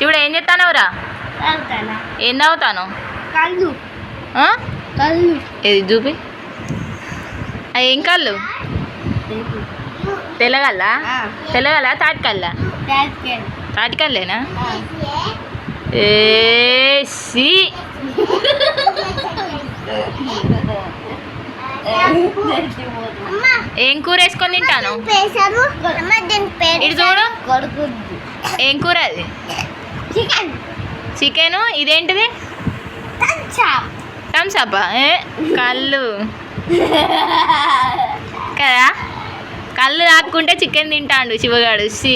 శివుడు ఏం చెప్తానవురా తాగుతానా? ఏం తాగుతాను? ఏది చూపి? ఏం కళ్ళు? తెల్లగల్ల తెల్లగల్ల తాటికల్ల? తాటికల్లేనా? ఏ సి. ఏం కూర వేసుకొని తింటాను? ఇటు చూడు. ఏం కూర అది? చికెన్. ఇదేంటిది? థమ్స్అప్ ఏ కళ్ళు. కదా? కళ్ళు తాక్కుంటే చికెన్ తింటాడు శివగాడు. సీ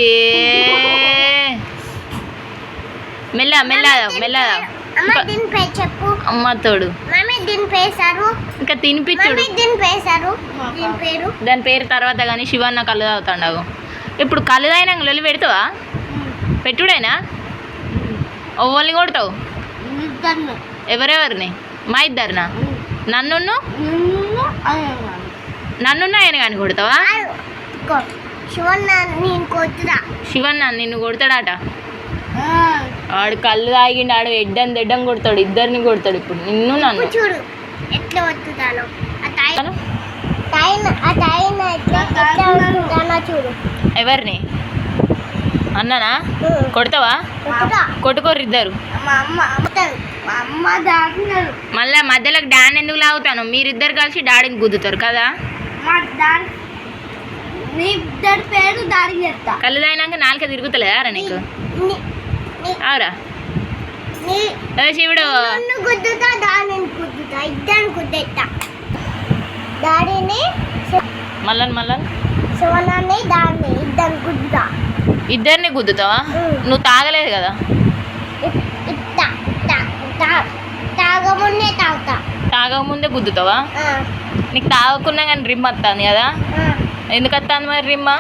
మెల్ల మెల్ల మెల్ల అమ్మ తోడు. ఇంకా తినిపించుడు దీని పేరు? తర్వాత కానీ శివన్న కళ్ళు తాగుతాడు ఇప్పుడు కళ్ళు తాగినాక లొల్లి పెడతావా? పెట్టుడేనా? ఓవల్ని కొడతావు? ఎవరెవరిని? మా ఇద్దరినా? నన్ను నిన్ను ఆయన కానీ కొడతావా? శివన్న నిన్ను కొడతాడట? ఆడు కళ్ళు తాగిండు ఆడు ఎడ్డం దెడ్డం కొడతాడు ఇద్దరిని కొడతాడు ఇప్పుడు. నిన్ను నన్ను. చూడు ఎట్లా వస్తుందాను ఎవరిని? అన్ననా? కొడతావా? కొట్టుకోరు ఇద్దరు. మళ్ళీ మధ్యలో డాన్ ఎందుకు లాగుతాను? మీరిద్దరు కలిసి డాడీని గుద్దుతారు కదా? ఇద్దరి కళ్ళు తాగినాక నాలుక తిరుగుతలేదా రా నీకు? అవురా శివుడు? మళ్ళన్ మళ్ళన్ శివనాన్ని దాన్ని ఇద్దరిని గుద్దుతా. ఇద్దరిని గుద్దుతావా. నువ్వు తాగలేదు కదా? తాగముందే తాగుతా. తాగకముందే గుద్దుతావా? నీకు తాగకున్నా కానీ రిమ్ వస్తుంది కదా. ఎందుకు వస్తుంది మరి రిమ్మ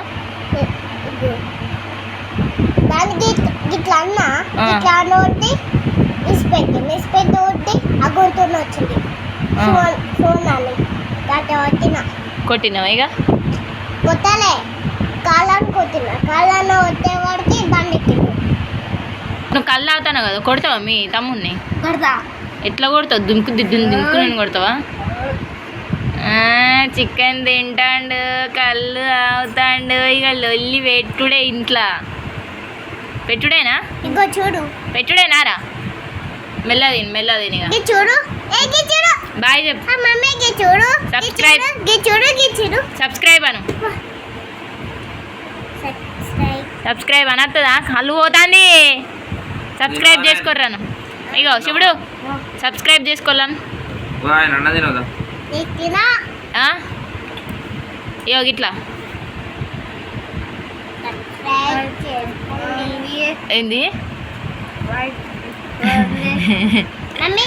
దానికి ఇట్లా అన్న. ఇట్లా నోటి వచ్చింది. ఫోన్ ఫోన్ అని కొట్టినావు ఇక? కొట్టలే. కొట్టిన. బండి నువ్వు కళ్ళు తాగుతాను కదా? కొడతావా మీ తమ్ముడిని? కొడతా. ఎట్లా కొడతావు? దుంకు దిద్దు దుంకు నేను కొడతావా? చికెన్ తింటాండు కళ్ళు తాగుతాండు ఇక లొల్లి పెట్టుడే ఇంట్లో. పెట్టుడేనా? ఇంకో చూడు. పెట్టుడేనారా మెల్లది మెల్లది గి చూడు. బాయ్ చెప్పు. చూడు. చూడు సబ్స్క్రైబ్ అను. సబ్స్క్రైబ్ అనత్తదా? కళ్ళు పోతాంది. సబ్స్క్రైబ్ చేసుకోరాను ఇగో శివుడు. సబ్స్క్రైబ్ చేసుకోలేను ఎక్కిన ఇగో ఇట్లా ఏంది? మమ్మీ.